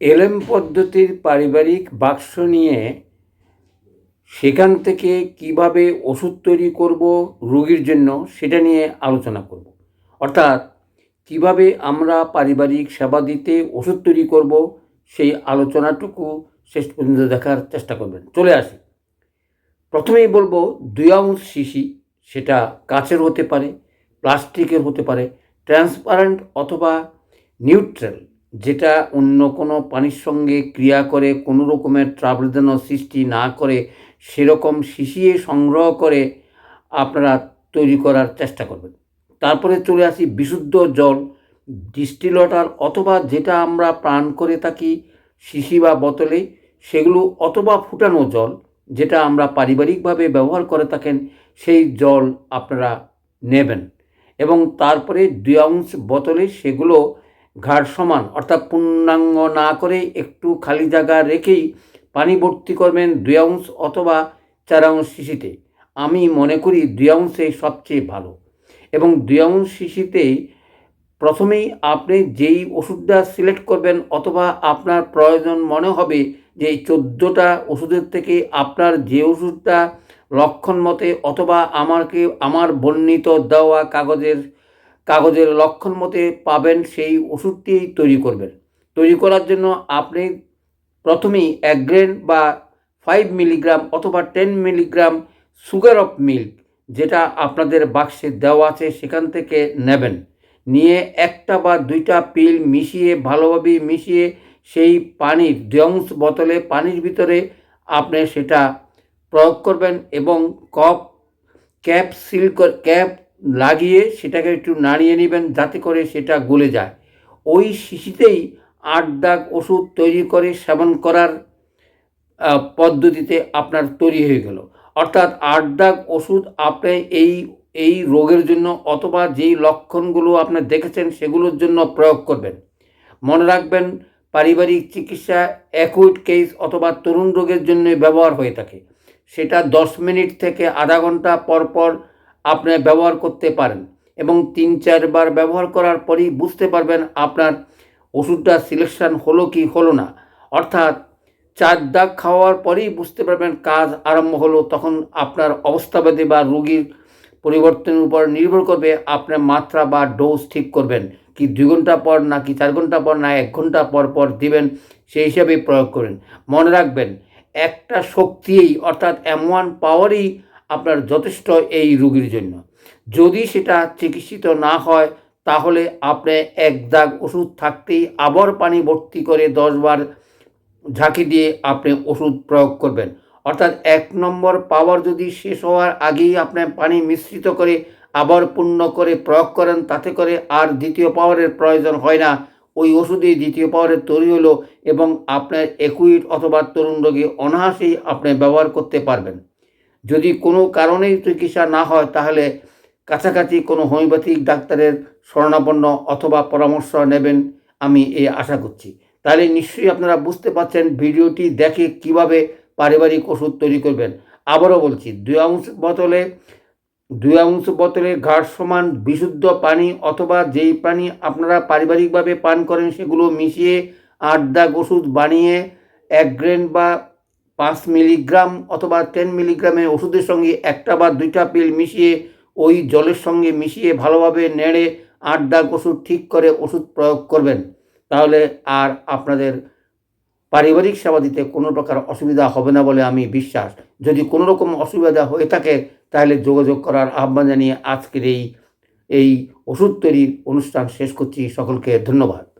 এলএম পদ্ধতির পারিবারিক বাক্স নিয়ে সেখান থেকে কীভাবে ওষুধ তৈরি করব রোগীর জন্য সেটা নিয়ে আলোচনা করব। অর্থাৎ কীভাবে আমরা পারিবারিক সেবা দিতে ওষুধ তৈরি করব সেই আলোচনাটুকু শেষ পর্যন্ত দেখার চেষ্টা করবেন। চলে আসি। প্রথমেই বলব, দুই আউন্স শিশি, সেটা কাচের হতে পারে, প্লাস্টিকের হতে পারে, ট্রান্সপারেন্ট অথবা নিউট্রাল। যেটা অন্য কোনো পানির সঙ্গে ক্রিয়া করে, কোনো রকমের ট্রাবল যেন সৃষ্টি না করে, সেরকম শিশিয়ে সংগ্রহ করে আপনারা তৈরি করার চেষ্টা করবেন। তারপরে চলে আসি বিশুদ্ধ জল। ডিস্টিল ওয়াটার অথবা যেটা আমরা পান করে থাকি, শিশি বা বোতলে, সেগুলো অথবা ফুটানো জল, যেটা আমরা পারিবারিকভাবে ব্যবহার করে থাকেন, সেই জল আপনারা নেবেন। এবং তারপরে দুই আউন্স বোতলে সেগুলো ঘাড় সমান, অর্থাৎ পূর্ণাঙ্গ না করে একটু খালি জায়গা রেখেই পানি ভর্তি করবেন দুই আউন্স অথবা চার আউন্স শিশিতে। আমি মনে করি দুই আউন্সে সবচেয়ে ভালো। এবং দুই আউন্স শিশিতেই প্রথমেই আপনি যেই ওষুধটা সিলেক্ট করবেন অথবা আপনার প্রয়োজন মনে হবে যে এই চোদ্দোটা ওষুধের থেকে আপনার যে ওষুধটা লক্ষণ মতে অথবা আমাকে, আমার বর্ণিত দেওয়া কাগজের কাগজের লক্ষণ মতে পাবেন সেই ওষুধটি তৈরি করবেন। তৈরি করার জন্য আপনি প্রথমেই এক গ্রেন বা ফাইভ মিলিগ্রাম অথবা ten milligram sugar of milk যেটা আপনাদের বাক্সে দেওয়া আছে সেখান থেকে নেবেন। নিয়ে একটা বা দুইটা পিল মিশিয়ে, ভালোভাবে মিশিয়ে সেই পানির দুই বোতলে পানির ভিতরে আপনি সেটা প্রয়োগ করবেন এবং কপ ক্যাপ সিল ক্যাপ লাগিয়ে সেটাকে একটু নাড়িয়ে নেবেন যাতে করে সেটা গলে যায়। ওই শিশিতেই আট দাগ ওষুধ তৈরি করে সেবন করার পদ্ধতিতে আপনার তৈরি হয়ে গেল। অর্থাৎ আট দাগ ওষুধ আপনি এই এই রোগের জন্য অথবা যেই লক্ষণগুলো আপনি দেখেছেন সেগুলোর জন্য প্রয়োগ করবেন। মনে রাখবেন পারিবারিক চিকিৎসা অ্যাকুইট কেস অথবা তরুণ রোগের জন্য ব্যবহার হয়ে থাকে। সেটা দশ মিনিট থেকে আধা ঘণ্টা পর পর আপনি ব্যবহার করতে পারেন এবং তিন, চারবার ব্যবহার করার পরেই বুঝতে পারবেন আপনার ওষুধটা সিলেকশান হলো কি হলো না। অর্থাৎ চার দাগ খাওয়ার পরেই বুঝতে পারবেন কাজ আরম্ভ হলো, তখন আপনার অবস্থাবাদী বা রোগীর পরিবর্তনের উপর নির্ভর করবে আপনার মাত্রা বা ডোজ ঠিক করবেন। কি দুই ঘণ্টা পর না কি চার ঘণ্টা পর না এক ঘণ্টা পর পর দিবেন, সেই হিসাবে প্রয়োগ করেন। মনে রাখবেন, একটা শক্তিই অর্থাৎ এম ওয়ান পাওয়ারই আপনার যথেষ্ট এই রোগীর জন্য। যদি সেটা চিকিৎসিত না হয়, তাহলে আপনি এক দাগ ওষুধ থাকতেই আবার পানি ভর্তি করে দশবার ঝাঁকি দিয়ে আপনি ওষুধ প্রয়োগ করবেন। অর্থাৎ এক নম্বর পাওয়ার যদি শেষ হওয়ার আগেই আপনি পানি মিশ্রিত করে আবার পূর্ণ করে প্রয়োগ করেন, তাতে করে আর দ্বিতীয় পাওয়ারের প্রয়োজন হয় না। ওই ওষুধই দ্বিতীয় পাওয়ারের তৈরি হলো এবং আপনার একুইট অথবা তরুণ রোগী অনায়াসেই আপনি ব্যবহার করতে পারবেন। যদি কোনো কারণেই চিকিৎসা না হয়, তাহলে কাছাকাছি কোনো হোমিওপ্যাথিক ডাক্তারের শরণাপন্ন অথবা পরামর্শ নেবেন আমি এ আশা করছি। তাহলে নিশ্চয়ই আপনারা বুঝতে পারছেন ভিডিওটি দেখে কীভাবে পারিবারিক ওষুধ তৈরি করবেন। আবারও বলছি, দুই আউন্স বোতলে, দুই আউন্স বোতলে ঘাট সমান বিশুদ্ধ পানি অথবা যেই পানি আপনারা পারিবারিকভাবে পান করেন সেগুলো মিশিয়ে আট দাগ ওষুধ বানিয়ে এক গ্রেন বা পাঁচ মিলিগ্রাম অথবা টেন মিলিগ্রামের ওষুধের সঙ্গে একটা বা দুইটা পিল মিশিয়ে, ওই জলের সঙ্গে মিশিয়ে ভালোভাবে নেড়ে আট দাগ ওষুধ ঠিক করে ওষুধ প্রয়োগ করবেন। তাহলে আর আপনাদের পারিবারিক সেবা দিতে কোনো প্রকার অসুবিধা হবে না বলে আমি বিশ্বাস। যদি কোনো রকম অসুবিধা হয়ে থাকে, তাহলে যোগাযোগ করার আহ্বান জানিয়ে আজকের এই এই ওষুধ তৈরির অনুষ্ঠান শেষ করছি। সকলকে ধন্যবাদ।